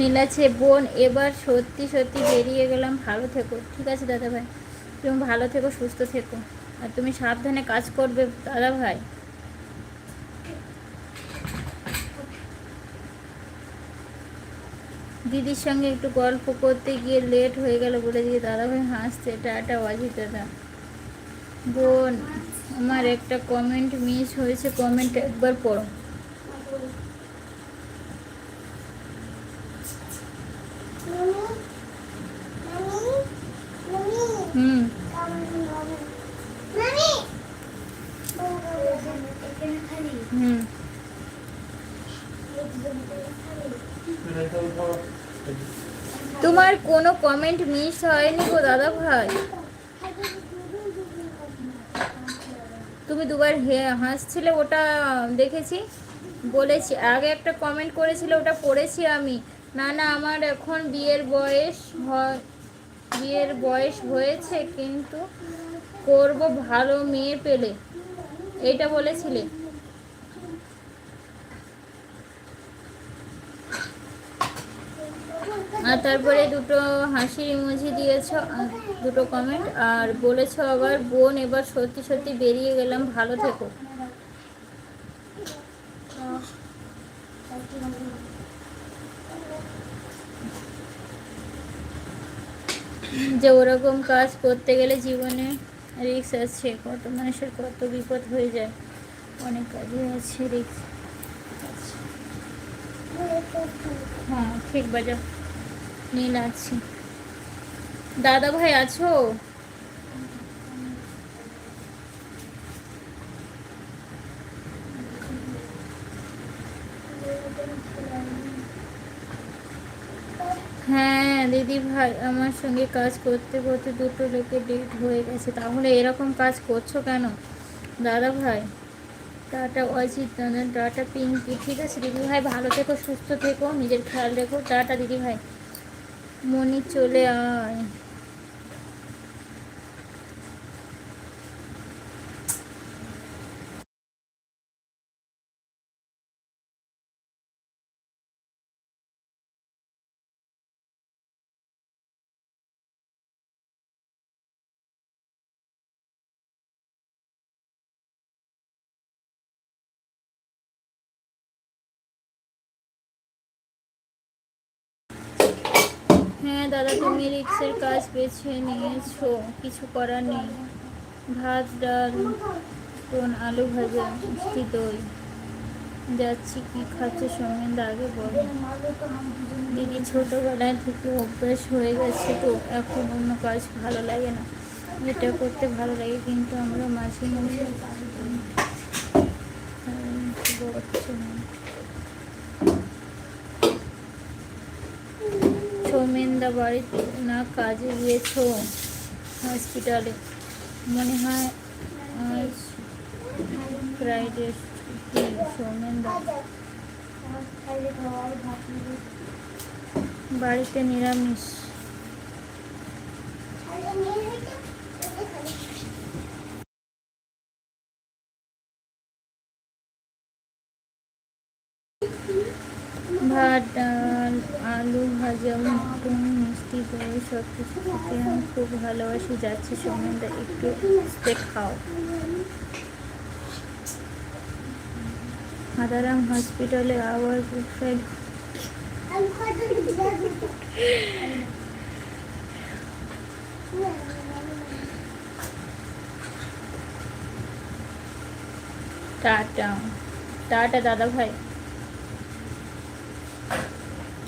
নীলাছে বোন, এবার সত্যি সত্যি বেরিয়ে গেলাম। ভালো থেকো, ঠিক আছে দাদা ভাই তুমি ভালো থেকো, সুস্থ থেকো। আর তুমি সাবধানে কাজ করবে দাদা ভাই দিদির সঙ্গে একটু গল্প করতে গিয়ে লেট হয়ে গেল বলে দিয়ে দাদা ভাই হাসছে, টাটা অজিত দাদা। বোন, আমার একটা কমেন্ট মিস হয়েছে কমেন্ট একবার পড়ো হুম হুম তোমার কোনো কমেন্ট মিস হয়নি গো দাদা ভাই? তুমি দুবার হাসছিলে ওটা দেখেছি, বলেছি, আগে একটা কমেন্ট করেছিলে, ওটা পড়েছি আমি। না না, আমার এখন বিয়ের বয়স হয়, বিয়ের বয়স হয়েছে, কিন্তু করব ভালো মেয়ে পেলে। এইটা বলেছিলে? আর তারপরে দুটো হাসির ইমোজি দিয়েছ দুটো কমেন্ট আর বলেছ আবার, বোন, এবার সত্যি সত্যি বেরিয়ে গেলাম, ভালো থেকো। যে ওরকম কাজ করতে গেলে জীবনে রিস্ক আছে, কত মানুষের কত বিপদ হয়ে যায়। অনেক কাজে আছে রিস্ক হ্যাঁ ঠিক বাজা নীল আছি। দাদা ভাই আছো? হ্যাঁ দিদি ভাই, আমার সঙ্গে কাজ করতে করতে দুটো লোকের ডেট হয়ে গেছে। তাহলে এরকম কাজ করছ কেন? দাদা ভাই, টাটা অজিত দাদা টাটা পিঙ্কি, ঠিক আছে? দিদি ভাই, ভালো থেকো, সুস্থ থেকো, নিজের খেয়াল রেখো। টাটা দিদি ভাই। মনি চলে আয়। হ্যাঁ দাদা, তুমি রিক্সের কাজ বেছে নিয়েছো, কিছু করার নেই। ভাত, ডাল, কোন আলু ভাজা, মিষ্টি দই। যাচ্ছি, কি খাচ্ছে সৌমেন্দা আগে বলো। দিদি ছোটোবেলায় থেকে অভ্যাস হয়ে গেছে তো, এখন অন্য কাজ ভালো লাগে না। এটা করতে ভালো লাগে, কিন্তু আমরা মাঝে মাঝে বলছে না সৌমেন্দা বাড়িতে না কাজে গিয়েছো হসপিটালে? মনে হয় বাড়িতে নিরামিষ। ভাত, ডাল, আলু ভাজা, মটন মিষ্টি দই সব কিছু খেতে আমি খুব ভালোবাসি। যাচ্ছি সৌমেন্দা একটু খাও। হাদারাম হসপিটালে আবার প্রোফাইল টাটা। টাটা দাদা ভাই